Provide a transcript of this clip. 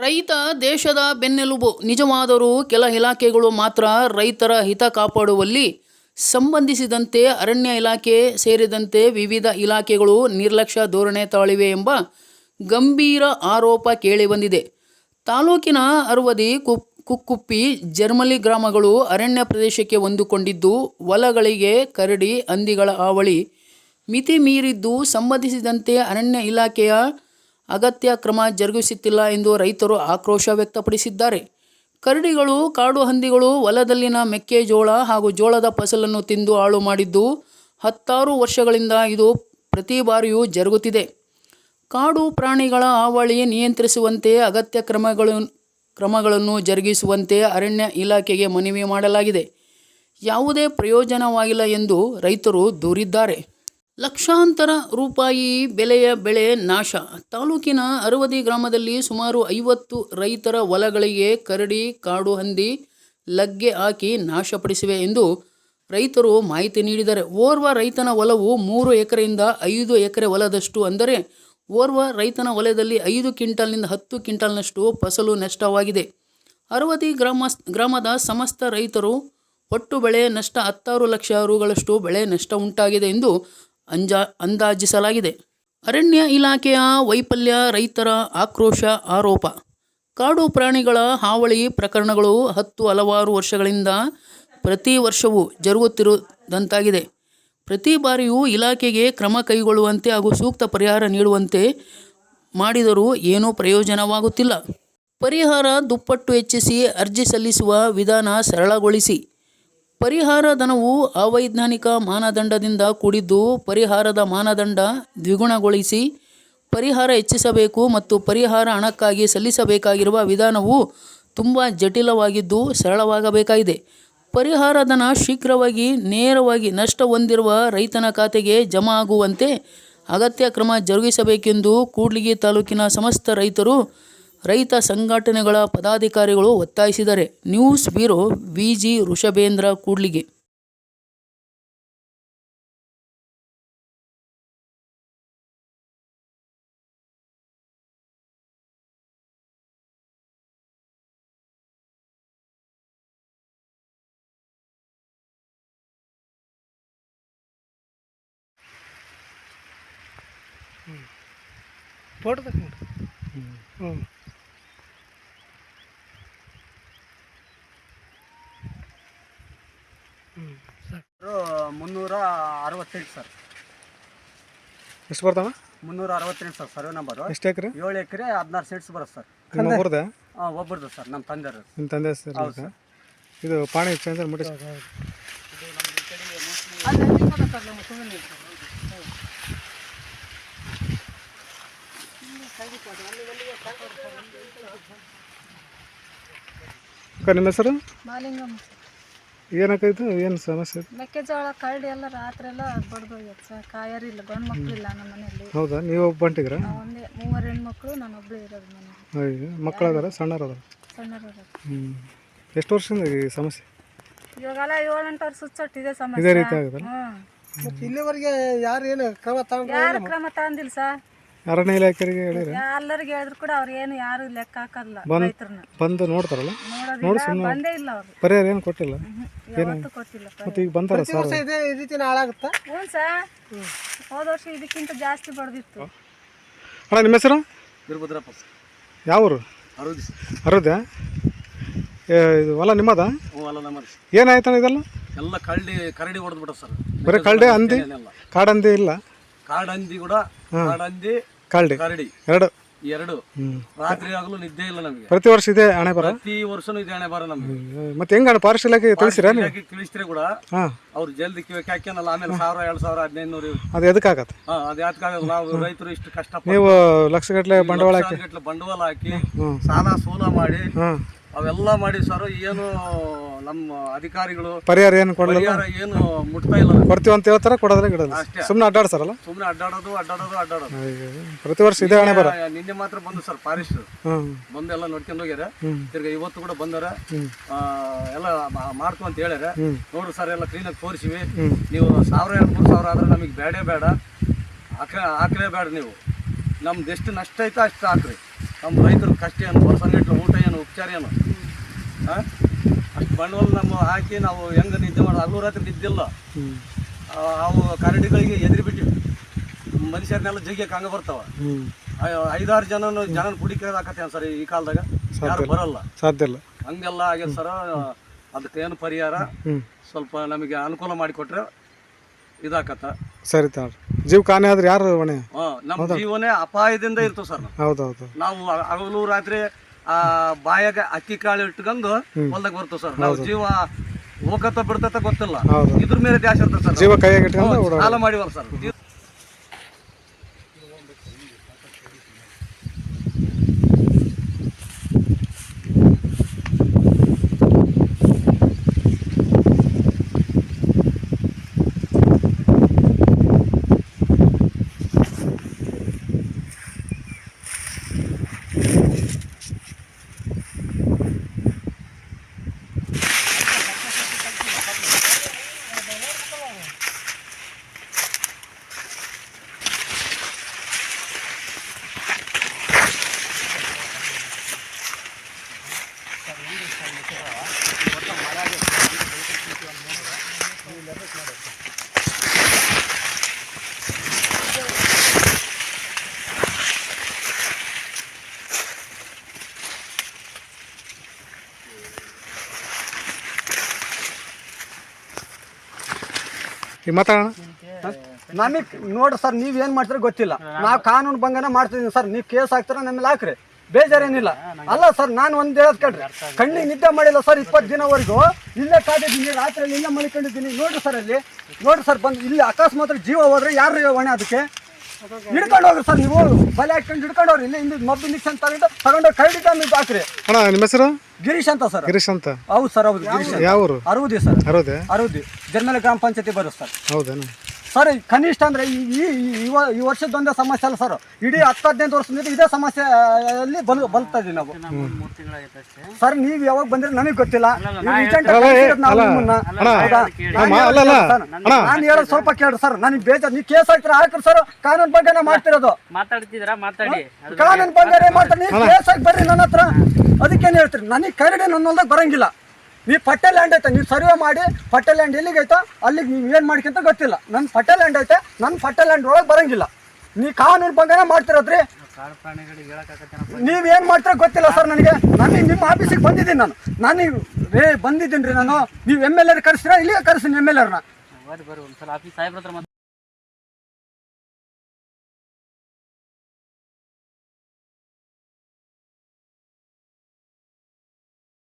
ರೈತ ದೇಶದ ಬೆನ್ನೆಲುಬು. ನಿಜವಾದರೂ ಕೆಲ ಇಲಾಖೆಗಳು ಮಾತ್ರ ರೈತರ ಹಿತ ಕಾಪಾಡುವಲ್ಲಿ ಸಂಬಂಧಿಸಿದಂತೆ ಅರಣ್ಯ ಇಲಾಖೆ ಸೇರಿದಂತೆ ವಿವಿಧ ಇಲಾಖೆಗಳು ನಿರ್ಲಕ್ಷ್ಯ ಧೋರಣೆ ತಾಳಿವೆ ಎಂಬ ಗಂಭೀರ ಆರೋಪ ಕೇಳಿಬಂದಿದೆ. ತಾಲೂಕಿನ ಅರ್ವದಿ ಕುಪ್, ಕುಕ್ಕುಪ್ಪಿ ಜರ್ಮಲಿ ಗ್ರಾಮಗಳು ಅರಣ್ಯ ಪ್ರದೇಶಕ್ಕೆ ಹೊಂದಿಕೊಂಡಿದ್ದು, ಹೊಲಗಳಿಗೆ ಕರಡಿ, ಹಂದಿಗಳ ಹಾವಳಿ ಮಿತಿ ಮೀರಿದ್ದು ಸಂಬಂಧಿಸಿದಂತೆ ಅರಣ್ಯ ಇಲಾಖೆಯ ಅಗತ್ಯ ಕ್ರಮ ಜರುಗಿಸುತ್ತಿಲ್ಲ ಎಂದು ರೈತರು ಆಕ್ರೋಶ ವ್ಯಕ್ತಪಡಿಸಿದ್ದಾರೆ. ಕರಡಿಗಳು, ಕಾಡು ಹಂದಿಗಳು, ಹೊಲದಲ್ಲಿನ ಮೆಕ್ಕೆಜೋಳ ಹಾಗೂ ಜೋಳದ ಫಸಲನ್ನು ತಿಂದು ಹಾಳು ಮಾಡಿದ್ದು ಹತ್ತಾರು ವರ್ಷಗಳಿಂದ ಇದು ಪ್ರತಿ ಬಾರಿಯೂ ಜರುಗುತ್ತಿದೆ. ಕಾಡು ಪ್ರಾಣಿಗಳ ಹಾವಳಿ ನಿಯಂತ್ರಿಸುವಂತೆ ಅಗತ್ಯ ಕ್ರಮಗಳು, ಕ್ರಮಗಳನ್ನು ಜರುಗಿಸುವಂತೆ ಅರಣ್ಯ ಇಲಾಖೆಗೆ ಮನವಿ ಮಾಡಲಾಗಿದೆ. ಯಾವುದೇ ಪ್ರಯೋಜನವಾಗಿಲ್ಲ ಎಂದು ರೈತರು ದೂರಿದ್ದಾರೆ. ಲಕ್ಷಾಂತರ ರೂಪಾಯಿ ಬೆಲೆಯ ಬೆಳೆ ನಾಶ. ತಾಲೂಕಿನ ಅರವದಿ ಗ್ರಾಮದಲ್ಲಿ ಸುಮಾರು ಐವತ್ತು ರೈತರ ಹೊಲಗಳಿಗೆ ಕರಡಿ, ಕಾಡು ಹಂದಿ, ಲಗ್ಗೆ ಹಾಕಿ ನಾಶಪಡಿಸಿವೆ ಎಂದು ರೈತರು ಮಾಹಿತಿ ನೀಡಿದ್ದಾರೆ. ಓರ್ವ ರೈತನ ಹೊಲವು ಮೂರು ಎಕರೆಯಿಂದ ಐದು ಎಕರೆ ಹೊಲದಷ್ಟು ಅಂದರೆ ಓರ್ವ ರೈತನ ಹೊಲದಲ್ಲಿ ಐದು ಕ್ವಿಂಟಲ್ನಿಂದ ಹತ್ತು ಕ್ವಿಂಟಲ್ನಷ್ಟು ಫಸಲು ನಷ್ಟವಾಗಿದೆ. ಅರವದಿ ಗ್ರಾಮ ಗ್ರಾಮದ ಸಮಸ್ತ ರೈತರು ಒಟ್ಟು ಬೆಳೆ ನಷ್ಟ ಹತ್ತಾರು ಲಕ್ಷ ರುಗಳಷ್ಟು ಬೆಳೆ ನಷ್ಟ ಉಂಟಾಗಿದೆ ಎಂದು ಅಂಜಾ ಅಂದಾಜಿಸಲಾಗಿದೆ. ಅರಣ್ಯ ಇಲಾಖೆಯ ವೈಫಲ್ಯ, ರೈತರ ಆಕ್ರೋಶ, ಆರೋಪ. ಕಾಡು ಪ್ರಾಣಿಗಳ ಹಾವಳಿ ಪ್ರಕರಣಗಳು ಹತ್ತು ಹಲವಾರು ವರ್ಷಗಳಿಂದ ಪ್ರತಿ ವರ್ಷವೂ ಜರುಗುತ್ತಿರುವುದಂತಾಗಿದೆ. ಪ್ರತಿ ಬಾರಿಯೂ ಇಲಾಖೆಗೆ ಕ್ರಮ ಕೈಗೊಳ್ಳುವಂತೆ ಹಾಗೂ ಸೂಕ್ತ ಪರಿಹಾರ ನೀಡುವಂತೆ ಮಾಡಿದರೂ ಏನೂ ಪ್ರಯೋಜನವಾಗುತ್ತಿಲ್ಲ. ಪರಿಹಾರ ದುಪ್ಪಟ್ಟು ಹೆಚ್ಚಿಸಿ ಅರ್ಜಿ ಸಲ್ಲಿಸುವ ವಿಧಾನ ಸರಳಗೊಳಿಸಿ ಪರಿಹಾರ ಧನವು ಅವೈಜ್ಞಾನಿಕ ಮಾನದಂಡದಿಂದ ಕೂಡಿದ್ದು ಪರಿಹಾರದ ಮಾನದಂಡ ದ್ವಿಗುಣಗೊಳಿಸಿ ಪರಿಹಾರ ಹೆಚ್ಚಿಸಬೇಕು ಮತ್ತು ಪರಿಹಾರ ಹಣಕ್ಕಾಗಿ ಸಲ್ಲಿಸಬೇಕಾಗಿರುವ ವಿಧಾನವು ತುಂಬ ಜಟಿಲವಾಗಿದ್ದು ಸರಳವಾಗಬೇಕಾಗಿದೆ. ಪರಿಹಾರ ಧನ ಶೀಘ್ರವಾಗಿ ನೇರವಾಗಿ ನಷ್ಟ ಹೊಂದಿರುವ ರೈತನ ಖಾತೆಗೆ ಜಮಾ ಆಗುವಂತೆ ಅಗತ್ಯ ಕ್ರಮ ಜರುಗಿಸಬೇಕೆಂದು ಕೂಡ್ಲಿಗಿ ತಾಲೂಕಿನ ಸಮಸ್ತ ರೈತರು ರೈತ ಸಂಘಟನೆಗಳ ಪದಾಧಿಕಾರಿಗಳು ಒತ್ತಾಯಿಸಿದರೆ news bureau V G Rishabhendra Kudligi. Photo ತಗೊಂಡು. ಹ್ಞೂ ಸರ್ ಮುನ್ನೂರ ಅರವತ್ತೆಂಟು ಸರ್. ಎಷ್ಟು ಬರ್ತಾವ? ಮುನ್ನೂರ ಅರವತ್ತೆಂಟು ಸರ್ ಸರ್ವೆ ನಂಬರು. ಎಷ್ಟು ಎಕರೆ? ಏಳು ಎಕರೆ ಹದಿನಾರು ಸೀಟ್ಸ್ ಬರುತ್ತೆ ಸರ್. ನಿಮ್ಮ ಒಬ್ಬರದ ಹಾಂ ಒಬ್ಬರದು ಸರ್ ನಮ್ಮ ತಂದೆರು ನಿಮ್ಮ ತಂದೆ ಹೆಸರು ಸರ್. ಇದು ಪಾಣಿ ಚಂದ್ರ ಮುಟ್ಟಿ ನಿಮ್ಮ ಹೆಸರು? ಮಾಲಿಂಗಮ್ಮ ಏನಾಕೈತು ಏನು ಸಮಸ್ಯೆ? ಮೆಕ್ಕೆಜೋಳ ಕರಡಿ ಎಲ್ಲ ರಾತ್ರಿ ಎಲ್ಲ ಬಡ್ದು ಹೋಗ್ಯದ ಸರ್. ಕಾಯರಿಲ್ಲ ಗಂಡು ಮಕ್ಕಳಿಲ್ಲ ನಮ್ಮ ಮನೆಯಲ್ಲಿ. ಹೌದಾ? ನೀವು ಒಬ್ಬ ಹೊಂಟಿದ್ರ ನಾವು ಒಂದೇ ಮೂವರು ಹೆಣ್ಮಕ್ಳು ನಾನು ಒಬ್ಳು ಇರೋದು ಮನೆಯಲ್ಲಿ ಮಕ್ಕಳು ಅದಾರ ಸಣ್ಣರು ಅದಾರ ಸಣ್ಣರು ಹ್ಞೂ ಎಷ್ಟು ವರ್ಷದಿಂದ ಈ ಸಮಸ್ಯೆ? ಇವಾಗೆಲ್ಲ ಏಳೆಂಟು ವರ್ಷ ಸುಚ್ಚೊಟ್ಟು ಇದೆ ಇದೇ ಸಮಸ್ಯೆ ರೀತಿ ಹ್ಞೂ ಇಲ್ಲಿವರೆಗೆ ಯಾರು ಏನು ಕ್ರಮ ತಗೊಂಡು ಯಾರು ಕ್ರಮ ತಗೊಂಡಿಲ್ಲ ಸರ್. ಅರಣ್ಯ ಇಲಾಖೆಗೆ ಹೇಳಿದ್ರೆ ಎಲ್ಲರಿಗೆ ಹೇಳಿದ್ರು ಕೂಡ ಅವ್ರು ಏನು ಯಾರು ಲೆಕ್ಕ ಹಾಕಲ್ಲ ರೈತರನ್ನ. ಬಂದು ನೋಡ್ತಾರಲ್ಲ? ನೋಡಿ ಬಂದೇ ಇಲ್ಲ ಅವರು. ಪರಿಹಾರ ಏನು ಕೊಟ್ಟಿಲ್ಲ? ಯಾವತ್ತೂ ಕೊಟ್ಟಿಲ್ಲ ಮತ್ತು ಈಗ ಬಂತಾರ ಸರ್? ಇದೇ ಈ ರೀತಿನ ಹಾಳಾಗುತ್ತಾ? ಹ್ಞೂ ಸರ್ ಹೋದ ವರ್ಷ ಇದಕ್ಕಿಂತ ಜಾಸ್ತಿ ಬಡ್ದಿತ್ತು. ಅಣ್ಣ ನಿಮ್ಮ ಹೆಸರು? ವೀರಭದ್ರಪ್ಪ ಯಾವ ಊರು ಅರವತ್ತು ಅರುದ್ಯಾ ಇದು ಹೊಲ ನಿಮ್ಮದ? ಹೊಲ ಅಲ್ಲ ನಮ್ಮ ಏನಾಯ್ತಣ್ಣ ಇದೆಲ್ಲ? ಎಲ್ಲ ಕಳ್ಳಿ ಕರಡಿ ಹೊಡೆದು ಬಿಡ ಸರ್. ಬರೀ ಕಳ್ಳಿ ಅಂದಿ ಕಾಡಂದಿ ಇಲ್ಲ? ಕಾಡಂದಿ ಕೂಡ ಕಾಡಂದಿ ಕರಡಿ ಕರಡಿ. ಎರಡು. ಎರಡು. ರಾತ್ರಿ ಆಗಲು ನಿದ್ದೆ ಇಲ್ಲ ನಮಗೆ. ಪ್ರತಿ ವರ್ಷ ಇದೆ ಹಣೆ ಬರ? ಪ್ರತಿ ವರ್ಷನೂ ಇದೆ ಹಣೆ ಬರ ನಮಗೆ. ಮತ್ತೆ ಹೆಂಗ ಫಾರೆಸ್ಟ್ ಇಲಾಖೆ ತಿಳಿಸಿರ ನೀವು? ಕೂಡ ಅವ್ರು ಜಲ್ದಿ ಕಿವಿಗೆ ಹಾಕ್ಯಾನಲ್ಲ ಆಮೇಲೆ ಸಾವಿರ ಎರಡು ಸಾವಿರ ಹದಿನೈದು ನೂರು ಅದು ಎದಕ್ಕಾಗತ್ತೆ ಹಾ ಅದು ಯಾತಕ್ಕಾಗಲ್ಲ ನಾವು ರೈತರು ಇಷ್ಟು ಕಷ್ಟ ನೀವು ಲಕ್ಷಗಟ್ಟಲೆ ಬಂಡವಾಳ ಹಾಕಿ. ಬಂಡವಾಳ ಹಾಕಿ ಸಾಲ ಸೂಲ ಮಾಡಿ ಅವೆಲ್ಲ ಮಾಡಿ ಸರ್ ಏನು ನಮ್ಮ ಅಧಿಕಾರಿಗಳು ಪರಿಹಾರ ಏನು ಪರಿಹಾರ ಏನು ಮುಟ್ತಾ ಇಲ್ಲ. ಕೊಡ್ತೀವಿ ಅಂತ ಹೇಳ್ತಾರೆ ಕೊಡೋದ್ರೆ ಗಿಡಲ್ಲ. ಅಷ್ಟೇ. ಸುಮ್ಮನೆ ಅಡ್ಡಾಡ್ಸಾರಲ್ಲ? ಸುಮ್ಮನೆ ಅಡ್ಡಾಡೋದು ಅಡ್ಡಾಡೋದು ಅಡ್ಡಾಡೋದು. ಅಯ್ಯೋ, ಪ್ರತಿ ವರ್ಷ ಇದೇ ಹಣೆ ಬರ. ನಿನ್ನೆ ಮಾತ್ರ ಬಂದು ಸರ್ ಫಾರೆಸ್ಟ್ ಹ್ಮ್. ಬಂದು ಎಲ್ಲ ನೋಡ್ಕೊಂಡು ಹೋಗ್ಯಾರ. ಹ್ಮ್. ತಿರ್ಗಾ ಇವತ್ತು ಕೂಡ ಬಂದಾರ. ಆ, ಎಲ್ಲ ಮಾ- ಮಾಡ್ತು ಅಂತ ಹೇಳ್ಯಾರ. ಹ್ಮ್. ನೋಡ್ರಿ ಸರ್ ಎಲ್ಲ ಕ್ಲೀನಾಗಿ ತೋರಿಸಿವಿ. ಹ್ಮ್. ನೀವು ಸಾವಿರ ಎರಡು ಮೂರು ಸಾವಿರ ಆದ್ರೆ ನಮಗೆ ಬೇಡೇ ಬೇಡ ಹಾಕ ಹಾಕಲೇ ಬೇಡ ನೀವು. ನಮ್ದು ಎಷ್ಟು ನಷ್ಟ ಐತೆ ಅಷ್ಟು ಹಾಕ್ರಿ. ನಮ್ಮ ರೈತರ ಕಷ್ಟ ಏನು ವರ್ಷಗಟ್ಟಲೆ ಊಟ ಏನು ಉಪಚಾರ ಏನು? ಹಾಂ ಅಷ್ಟು ಬಂಡವಾಳ ನಮ್ಮ ಹಾಕಿ ನಾವು ಹೆಂಗೆ ನಿದ್ದೆ ಮಾಡೋದು ಹಗಲು ರಾತ್ರಿ ನಿದ್ದಿಲ್ಲ ಅವು ಕರಡಿಗಳಿಗೆ ಎದುರು ಬಿಟ್ಟಿವಿ. ಮನುಷ್ಯರನ್ನೆಲ್ಲ ಜಗ್ಗಿಯಕ್ಕೆ ಹಂಗೆ ಬರ್ತಾವ. ಐದಾರು ಜನ ಜನನ ಹುಡುಕಿದಾಕತ್ತೆ ಸರ್ ಈ ಕಾಲದಾಗ? ಯಾರು ಬರಲ್ಲ. ಸಾಧ್ಯ ಇಲ್ಲ. ಹಂಗೆಲ್ಲ ಆಗ್ಯದ ಸರ. ಅದಕ್ಕೆ ಏನು ಪರಿಹಾರ ಸ್ವಲ್ಪ ನಮಗೆ ಅನುಕೂಲ ಮಾಡಿಕೊಟ್ರೆ ಇದಾಕತ್ತ. ಸರಿ ತಾಳ್ರಿ ಜೀವ ಕಾಣೆ ಆದ್ರೆ ಯಾರು ಹೊಣೆ? ಹಾಂ ನಮ್ಮ ಜೀವನೇ ಅಪಾಯದಿಂದ ಇರ್ತದೆ ಸರ್. ಹೌದೌದು. ಹೌದು ಹೌದು ನಾವು ಹಗಲು ರಾತ್ರಿ ಆ ಬಾಯಾಗ ಅಕ್ಕಿ ಕಾಳು ಇಟ್ಕೊಂಡು ಹೊಲ್ದಾಗ ಬರ್ತದೆ ಸರ್. ನಾವು ಜೀವ ಹೋಗತ್ತ ಬಿಡ್ತತ ಗೊತ್ತಿಲ್ಲ. ಇದ್ರ ಮೇಲೆ ಜಾಸ್ತಿ ಇರ್ತದೆ ಸರ್. ಸಾಲ ಮಾಡಿವಲ್ಲ ಸರ್. ನಮಗೆ ನೋಡ್ರಿ ಸರ್, ನೀವ್ ಏನ್ ಮಾಡ್ತೀರ ಗೊತ್ತಿಲ್ಲ. ನಾವು ಕಾನೂನು ಭಂಗನ ಮಾಡ್ತಿದ್ದೀನಿ ಸರ್. ನೀವು ಕೇಸ್ ಹಾಕ್ತೀರ ನಮ್ಮಲ್ಲಿ ಹಾಕ್ರಿ. ಬೇಜಾರೇನಿಲ್ಲ. ಅಲ್ಲ ಸರ್ ನಾನು ಒಂದು ಹೇಳೋದು ಕಟ್ರಿ ಕಣ್ಣಿಗೆ ನಿದ್ದೆ ಮಾಡಿಲ್ಲ ಸರ್ ಇಪ್ಪತ್ತು ದಿನವರೆಗೂ ಇಲ್ಲೇ ಕಾದಿದ್ದೀನಿ ರಾತ್ರಿ ಇಲ್ಲೇ ಮಲಿಕೊಂಡಿದ್ದೀನಿ. ನೋಡ್ರಿ ಸರ್ ಅಲ್ಲಿ. ನೋಡ್ರಿ ಸರ್ ಬಂದು ಇಲ್ಲಿ ಅಕಸ್ಮಾತ್ ಜೀವ ಹೋದ್ರೆ ಯಾರು ಹೊಣೆ ಅದಕ್ಕೆ? ಹಿಡ್ಕೊಂಡು ಹೋಗ್ರಿ ಸರ್ ನೀವು. ಬಲೆ ಹಾಕೊಂಡು ಹಿಡ್ಕೊಂಡು ಹೋಗ್ರಿ. ಇಲ್ಲಿ ಇಲ್ಲಿ ಮಬ್ಬು ಇಂಜೆಕ್ಷನ್ ತಗೊಂಡು ತಗೊಂಡು ಕರಡಿ ನೀವು ಹಾಕ್ರಿ. ಅಣ್ಣ ನಿಮ್ಮ ಹೆಸರು? ಗಿರೀಶ್ ಅಂತ ಸರ್ ಗಿರೀಶ್ ಅಂತ. ಹೌದು ಸರ್ ಹೌದು ಗಿರೀಶ್. ಯಾವ ಊರು ಅರುದಿ ಸರ್ ಅರೋದೆ ಅರುದಿ ಜರ್ಮಲ ಗ್ರಾಮ ಪಂಚಾಯತಿ ಬರುತ್ತೆ ಸರ್ ಹೌದೇನು? ಸರ್ ಕನಿಷ್ಠ ಅಂದ್ರೆ ಈ ಈ- ಈ ವ- ಈ ವರ್ಷದೊಂದೇ ಸಮಸ್ಯೆ ಅಲ್ಲ ಸರ್ ಇಡೀ ಹತ್ತು ಹದಿನೈದು ವರ್ಷದಿಂದ ಇದೇ ಸಮಸ್ಯೆಯಲ್ಲಿ ಬಲ್ ಬಲ್ತಾ ಇದೀವಿ ನಾವು. ಸರ್ ನೀವು ಯಾವಾಗ ಬಂದ್ರೆ ನನಗೆ ಗೊತ್ತಿಲ್ಲ. ಅಲ್ಲ, ಅಲ್ಲ, ನಾನು ಹೇಳೋ ಅಲ್ಲ, ಹೇಳೋದು ಸ್ವಲ್ಪ ಕೇಳ್ರಿ ಸರ್ ನನಗೆ ಬೇಜಾರು ನೀವು ಕೇಸ್ ಹಾಕ್ತೀರಾ? ಹಾಕ್ರಿ ಸರ್ ಕಾನೂನು ಬಗ್ಗೆ ಮಾಡ್ತಿರೋದು. ಮಾತಾಡ್ತಿದ್ರ ಮಾತಾಡಿ. ಕಾನೂನು ಬಗ್ಗೆ ಮಾಡ್ತಾರೆ ನೀವು ಕೇಸ್ ಹಾಕಿ ಬರ್ರಿ ನನ್ನ ಹತ್ರ. ಅದಕ್ಕೇನು ಹೇಳ್ತೀರಿ? ನನಗೆ ಕರಡಿ ನನ್ನ ಹೊಲ್ದಾಗ ಬರಂಗಿಲ್ಲ. ನೀವು ಪಟ್ಟೆ ಲ್ಯಾಂಡ್ ಐತೆ ನೀವು ಸರ್ವೆ ಮಾಡಿ ಪಟ್ಟೆ ಲ್ಯಾಂಡ್ ಎಲ್ಲಿಗೈತೋ, ಅಲ್ಲಿಗೆ ನೀವು ಏನು ಮಾಡ್ಕೊಂತ ಗೊತ್ತಿಲ್ಲ. ನನ್ನ ಪಟ್ಟೆ ಲ್ಯಾಂಡ್ ಐತೆ ನನ್ನ ಪಟ್ಟೆ ಲ್ಯಾಂಡ್ ಒಳಗೆ ಬರಂಗಿಲ್ಲ. ನೀವು ಕಾನೂನು ಭಂಗನೇ ಮಾಡ್ತಿರೋದ್ರಿ? ಏನ್ ಮಾಡ್ತೀರ ಗೊತ್ತಿಲ್ಲ ಸರ್ ನನಗೆ. ನಾನು ನಿಮ್ಮ ಆಫೀಸಿಗೆ ಬಂದಿದ್ದೀನಿ ನಾನು. ನಾನು ರೇ ಬಂದಿದ್ದೀನಿ ರೀ ನಾನು. ನೀವು ಎಂ ಎಲ್ ಎರ್ ಕರೆಸ್ತೀರಾ? ಇಲ್ಲಿಗೆ ಕರೆಸ್ತೀನಿ ಎಂ ಎಲ್ ಎರ್ನ